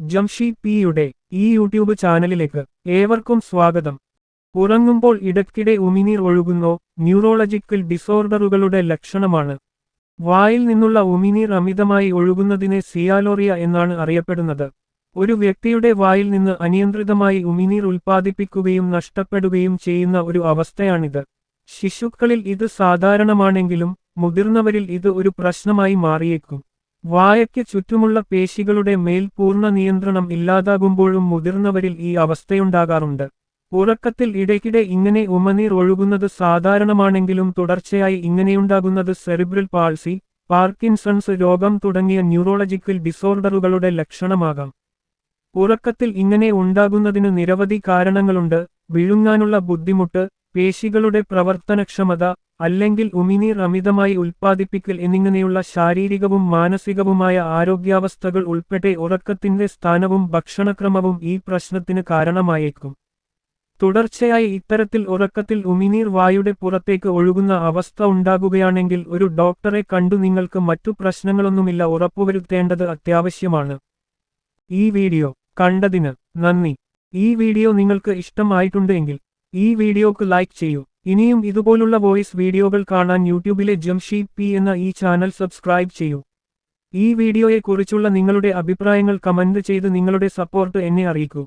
ജംഷി പിയുടെ ഈ യൂട്യൂബ് ചാനലിലേക്ക് ഏവർക്കും സ്വാഗതം. ഉറങ്ങുമ്പോൾ ഇടയ്ക്കിടെ ഉമിനീർ ഒഴുകുന്നോ. ന്യൂറോളജിക്കൽ ഡിസോർഡറുകളുടെ ലക്ഷണമാണ്. വായിൽ നിന്നുള്ള ഉമിനീർ അമിതമായി ഒഴുകുന്നതിനെ സിയാലോറിയ എന്നാണ് അറിയപ്പെടുന്നത്. ഒരു വ്യക്തിയുടെ വായിൽ നിന്ന് അനിയന്ത്രിതമായി ഉമിനീർ ഉൽപ്പാദിപ്പിക്കുകയും നഷ്ടപ്പെടുകയും ചെയ്യുന്ന ഒരു അവസ്ഥയാണിത്. ശിശുക്കളിൽ ഇത് സാധാരണമാണെങ്കിലും മുതിർന്നവരിൽ ഇത് ഒരു പ്രശ്നമായി മാറിയേക്കും. വായയ്ക്ക് ചുറ്റുമുള്ള പേശികളുടെ മേൽ പൂർണ നിയന്ത്രണം ഇല്ലാതാകുമ്പോഴും മുതിർന്നവരിൽ ഈ അവസ്ഥയുണ്ടാകാറുണ്ട്. ഉറക്കത്തിൽ ഇടയ്ക്കിടെ ഇങ്ങനെ ഉമനീർ ഒഴുകുന്നത് സാധാരണമാണെങ്കിലും തുടർച്ചയായി ഇങ്ങനെയുണ്ടാകുന്നത് സെറിബ്രൽ പാൾസി പാർക്കിൻസൺസ് രോഗം തുടങ്ങിയ ന്യൂറോളജിക്കൽ ഡിസോർഡറുകളുടെ ലക്ഷണമാകാം. ഉറക്കത്തിൽ ഇങ്ങനെ ഉണ്ടാകുന്നതിന് നിരവധി കാരണങ്ങളുണ്ട്. വിഴുങ്ങാനുള്ള ബുദ്ധിമുട്ട് പേശികളുടെ പ്രവർത്തനക്ഷമത അല്ലെങ്കിൽ ഉമിനീർ അമിതമായി ഉൽപ്പാദിപ്പിക്കൽ എന്നിങ്ങനെയുള്ള ശാരീരികവും മാനസികവുമായ ആരോഗ്യാവസ്ഥകൾ ഉൾപ്പെടെ ഉറക്കത്തിന്റെ സ്ഥാനവും ഭക്ഷണക്രമവും ഈ പ്രശ്നത്തിന് കാരണമായേക്കും. തുടർച്ചയായി ഇത്തരത്തിൽ ഉറക്കത്തിൽ ഉമിനീർ വായുടെ പുറത്തേക്ക് ഒഴുകുന്ന അവസ്ഥ ഉണ്ടാകുകയാണെങ്കിൽ ഒരു ഡോക്ടറെ കണ്ടു നിങ്ങൾക്ക് മറ്റു പ്രശ്നങ്ങളൊന്നുമില്ല ഉറപ്പുവരുത്തേണ്ടത് അത്യാവശ്യമാണ്. ഈ വീഡിയോ കണ്ടതിന് നന്ദി. ഈ വീഡിയോ നിങ്ങൾക്ക് ഇഷ്ടമായിട്ടുണ്ടെങ്കിൽ ഈ വീഡിയോക്ക് ലൈക്ക് ചെയ്യൂ. ഇനിയും ഇതുപോലുള്ള വോയിസ് വീഡിയോകൾ കാണാൻ യൂട്യൂബിലെ ജംഷീദ് പി എന്ന ഈ ചാനൽ സബ്സ്ക്രൈബ് ചെയ്യൂ. ഈ വീഡിയോയെക്കുറിച്ചുള്ള നിങ്ങളുടെ അഭിപ്രായങ്ങൾ കമന്റ് ചെയ്ത് നിങ്ങളുടെ സപ്പോർട്ട് എന്നെ അറിയിക്കൂ.